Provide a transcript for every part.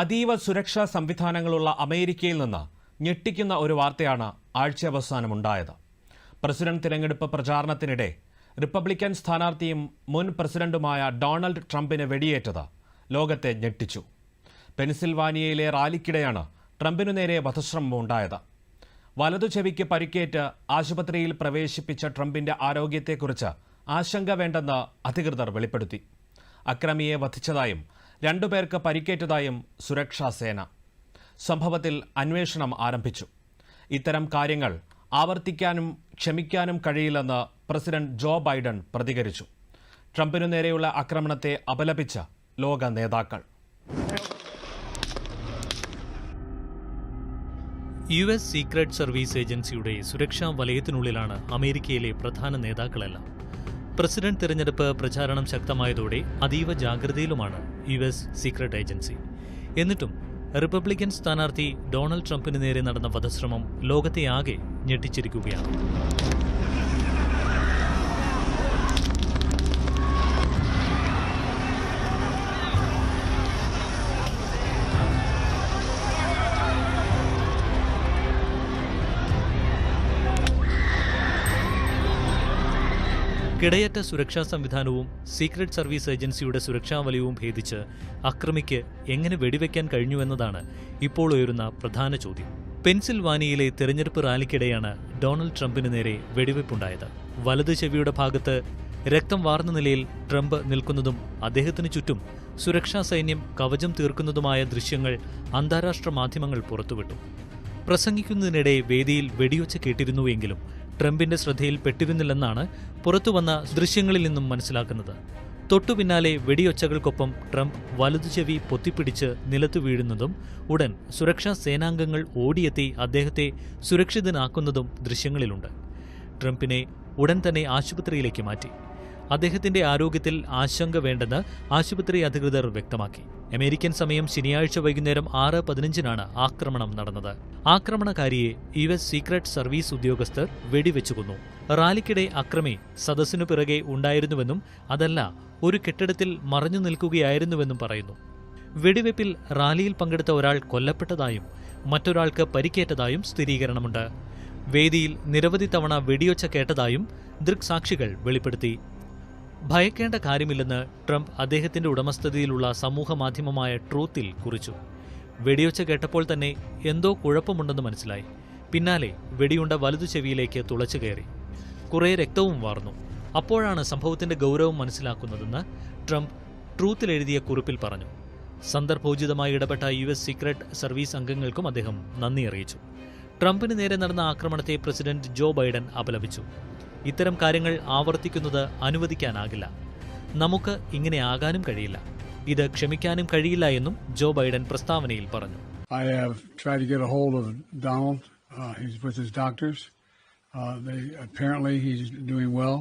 അതീവ സുരക്ഷാ സംവിധാനങ്ങളുള്ള അമേരിക്കയിൽ നിന്ന് ഞെട്ടിക്കുന്ന ഒരു വാർത്തയാണ് ആഴ്ചയവസാനമുണ്ടായത്. പ്രസിഡന്റ് തിരഞ്ഞെടുപ്പ് പ്രചാരണത്തിനിടെ റിപ്പബ്ലിക്കൻ സ്ഥാനാർത്ഥിയും മുൻ പ്രസിഡന്റുമായ ഡൊണാൾഡ് ട്രംപിന് വെടിയേറ്റത് ലോകത്തെ ഞെട്ടിച്ചു. പെൻസിൽവാനിയയിലെ റാലിക്കിടെയാണ് ട്രംപിനു നേരെ വധശ്രമം ഉണ്ടായത് വലതു ചെവിക്ക് പരിക്കേറ്റ് ആശുപത്രിയിൽ പ്രവേശിപ്പിച്ച ട്രംപിന്റെ ആരോഗ്യത്തെക്കുറിച്ച് ആശങ്ക വേണ്ടെന്ന് അധികൃതർ വെളിപ്പെടുത്തി. അക്രമിയെ വധിച്ചതായും രണ്ടുപേർക്ക് പരിക്കേറ്റതായും സുരക്ഷാ സേന. സംഭവത്തിൽ അന്വേഷണം ആരംഭിച്ചു. ഇത്തരം കാര്യങ്ങൾ ആവർത്തിക്കാനും ക്ഷമിക്കാനും കഴിയില്ലെന്ന് പ്രസിഡന്റ് ജോ ബൈഡൻ പ്രതികരിച്ചു. ട്രംപിനു നേരെയുള്ള ആക്രമണത്തെ അപലപിച്ച ലോക നേതാക്കൾ. യു എസ് സീക്രട്ട് സർവീസ് ഏജൻസിയുടെ സുരക്ഷാ വലയത്തിനുള്ളിലാണ് അമേരിക്കയിലെ പ്രധാന നേതാക്കളെല്ലാം. പ്രസിഡന്റ് തിരഞ്ഞെടുപ്പ് പ്രചാരണം ശക്തമായതോടെ അതീവ ജാഗ്രതയിലുമാണ് യു എസ് സീക്രട്ട് ഏജൻസി. എന്നിട്ടും റിപ്പബ്ലിക്കൻ സ്ഥാനാർത്ഥി ഡൊണാൾഡ് ട്രംപിന് നേരെ നടന്ന വധശ്രമം ലോകത്തെ ആകെ ഞെട്ടിച്ചിരിക്കുകയാണ്. കിടയറ്റ സുരക്ഷാ സംവിധാനവും സീക്രട്ട് സർവീസ് ഏജൻസിയുടെ സുരക്ഷാ വലയവും ഭേദിച്ച് അക്രമിക്ക് എങ്ങനെ വെടിവെക്കാൻ കഴിഞ്ഞുവെന്നതാണ് ഇപ്പോൾ ഉയരുന്ന പ്രധാന ചോദ്യം. പെൻസിൽവാനിയയിലെ തെരഞ്ഞെടുപ്പ് റാലിക്കിടെയാണ് ഡൊണാൾഡ് ട്രംപിന് നേരെ വെടിവെപ്പുണ്ടായത്. വലത് ചെവിയുടെ ഭാഗത്ത് രക്തം വാർന്ന നിലയിൽ ട്രംപ് നിൽക്കുന്നതും അദ്ദേഹത്തിന് ചുറ്റും സുരക്ഷാ സൈന്യം കവചം തീർക്കുന്നതുമായ ദൃശ്യങ്ങൾ അന്താരാഷ്ട്ര മാധ്യമങ്ങൾ പുറത്തുവിട്ടു. പ്രസംഗിക്കുന്നതിനിടെ വേദിയിൽ വെടിയൊച്ച കേട്ടിരുന്നുവെങ്കിലും ട്രംപിന്റെ ശ്രദ്ധയിൽ പെട്ടിരുന്നില്ലെന്നാണ് പുറത്തുവന്ന ദൃശ്യങ്ങളിൽ നിന്നും മനസ്സിലാക്കുന്നത്. തൊട്ടു പിന്നാലെ വെടിയൊച്ചകൾക്കൊപ്പം ട്രംപ് വലതുചെവി പൊത്തിപ്പിടിച്ച് നിലത്തു വീഴുന്നതും ഉടൻ സുരക്ഷാ സേനാംഗങ്ങൾ ഓടിയെത്തി അദ്ദേഹത്തെ സുരക്ഷിതനാക്കുന്നതും ദൃശ്യങ്ങളിലുണ്ട്. ട്രംപിനെ ഉടൻ തന്നെ ആശുപത്രിയിലേക്ക് മാറ്റി. അദ്ദേഹത്തിന്റെ ആരോഗ്യത്തിൽ ആശങ്ക വേണ്ടെന്ന് ആശുപത്രി അധികൃതർ വ്യക്തമാക്കി. അമേരിക്കൻ സമയം ശനിയാഴ്ച വൈകുന്നേരം ആറ് പതിനഞ്ചിനാണ് ആക്രമണം നടന്നത്. ആക്രമണകാരിയെ യു എസ് സീക്രട്ട് സർവീസ് ഉദ്യോഗസ്ഥർ വെടിവെച്ചു കൊന്നു റാലിക്കിടെ അക്രമി സദസ്സിനു പിറകെ ഉണ്ടായിരുന്നുവെന്നും അതല്ല ഒരു കെട്ടിടത്തിൽ മറഞ്ഞു നിൽക്കുകയായിരുന്നുവെന്നും പറയുന്നു. വെടിവെപ്പിൽ റാലിയിൽ പങ്കെടുത്ത ഒരാൾ കൊല്ലപ്പെട്ടതായും മറ്റൊരാൾക്ക് പരിക്കേറ്റതായും സ്ഥിരീകരണമുണ്ട്. വേദിയിൽ നിരവധി തവണ വെടിയൊച്ച കേട്ടതായും ദൃക്സാക്ഷികൾ വെളിപ്പെടുത്തി. ഭയക്കേണ്ട കാര്യമില്ലെന്ന് ട്രംപ് അദ്ദേഹത്തിന്റെ ഉടമസ്ഥതയിലുള്ള സമൂഹ മാധ്യമമായ ട്രൂത്തിൽ കുറിച്ചു. വെടിയൊച്ച കേട്ടപ്പോൾ തന്നെ എന്തോ കുഴപ്പമുണ്ടെന്ന് മനസ്സിലായി. പിന്നാലെ വെടിയുണ്ട വലുതു ചെവിയിലേക്ക് തുളച്ചു കയറി. കുറേ രക്തവും വാർന്നു. അപ്പോഴാണ് സംഭവത്തിന്റെ ഗൗരവം മനസ്സിലാക്കുന്നതെന്ന് ട്രംപ് ട്രൂത്തിൽ എഴുതിയ കുറിപ്പിൽ പറഞ്ഞു. സന്ദർഭോചിതമായി ഇടപെട്ട യു എസ് സീക്രട്ട് സർവീസ് അംഗങ്ങൾക്കും അദ്ദേഹം നന്ദി അറിയിച്ചു. ട്രംപിന് നേരെ നടന്ന ആക്രമണത്തെ പ്രസിഡന്റ് ജോ ബൈഡൻ അപലപിച്ചു. ഇത്തരം കാര്യങ്ങൾ ആവർത്തിക്കുന്നത് അനുവദിക്കാനാകില്ല നമുക്ക് ഇങ്ങനെ ആകാനും കഴിയില്ല ഇത് ക്ഷമിക്കാനും കഴിയില്ല എന്നും ജോ ബൈഡൻ പ്രസ്താവനയിൽ പറഞ്ഞു I have tried to get a hold of Donald. Uh, he's with his doctors. Uh, they apparently he's doing well.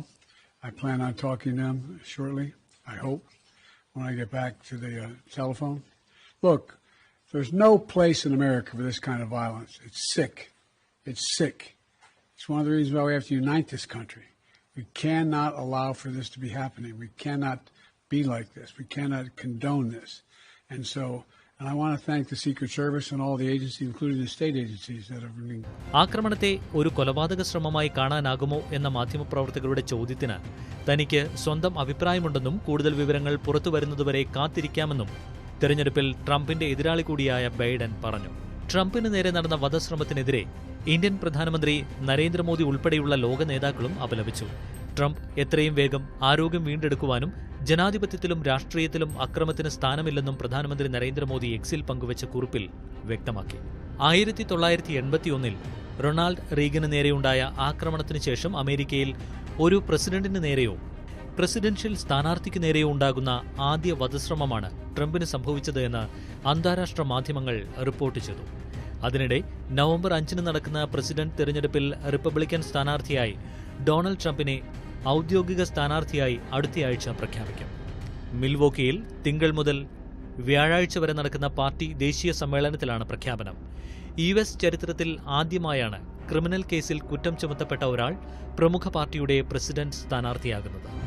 I plan on talking to them shortly. I hope when I get back to the uh, telephone. Look, there's no place in America for this kind of violence. It's sick. It's sick. It's one of the reasons why we have to unite this country. We cannot allow for this to be happening. We cannot be like this. We cannot condone this. And so, ആക്രമണത്തെ ഒരു കൊലപാതക ശ്രമമായി കാണാനാകുമോ എന്ന മാധ്യമപ്രവർത്തകരുടെ ചോദ്യത്തിന് തനിക്ക് സ്വന്തം അഭിപ്രായമുണ്ടെന്നും കൂടുതൽ വിവരങ്ങൾ പുറത്തുവരുന്നതുവരെ കാത്തിരിക്കാമെന്നും തെരഞ്ഞെടുപ്പിൽ ട്രംപിന്റെ എതിരാളി കൂടിയായ ബൈഡൻ പറഞ്ഞു ട്രംപിന് നേരെ നടന്ന വധശ്രമത്തിനെതിരെ ഇന്ത്യൻ പ്രധാനമന്ത്രി നരേന്ദ്രമോദി ഉൾപ്പെടെയുള്ള ലോക നേതാക്കളും അപലപിച്ചു. ട്രംപ് എത്രയും വേഗം ആരോഗ്യം വീണ്ടെടുക്കുവാനും ജനാധിപത്യത്തിലും രാഷ്ട്രീയത്തിലും അക്രമത്തിന് സ്ഥാനമില്ലെന്നും പ്രധാനമന്ത്രി നരേന്ദ്രമോദി എക്സിൽ പങ്കുവച്ച കുറിപ്പിൽ വ്യക്തമാക്കി. ആയിരത്തി തൊള്ളായിരത്തി എൺപത്തിയൊന്നിൽ റൊണാൾഡ് റീഗന് നേരെയുണ്ടായ ആക്രമണത്തിന് ശേഷം അമേരിക്കയിൽ ഒരു പ്രസിഡന്റിന് നേരെയോ പ്രസിഡൻഷ്യൽ സ്ഥാനാർത്ഥിക്ക് നേരെയോ ഉണ്ടാകുന്ന ആദ്യ വധശ്രമമാണ് ട്രംപിന് സംഭവിച്ചത് എന്ന് അന്താരാഷ്ട്ര മാധ്യമങ്ങൾ റിപ്പോർട്ട് ചെയ്തു. അതിനിടെ നവംബർ അഞ്ചിന് നടക്കുന്ന പ്രസിഡന്റ് തെരഞ്ഞെടുപ്പിൽ റിപ്പബ്ലിക്കൻ സ്ഥാനാർത്ഥിയായി ഡൊണാൾഡ് ട്രംപിനെ ഔദ്യോഗിക സ്ഥാനാർത്ഥിയായി അടുത്തയാഴ്ച പ്രഖ്യാപിക്കും. മിൽവോക്കിയിൽ തിങ്കൾ മുതൽ വ്യാഴാഴ്ച വരെ നടക്കുന്ന പാർട്ടി ദേശീയ സമ്മേളനത്തിലാണ് പ്രഖ്യാപനം. യു എസ് ചരിത്രത്തിൽ ആദ്യമായാണ് ക്രിമിനൽ കേസിൽ കുറ്റം ചുമത്തപ്പെട്ട ഒരാൾ പ്രമുഖ പാർട്ടിയുടെ പ്രസിഡന്റ് സ്ഥാനാർത്ഥിയാകുന്നത്.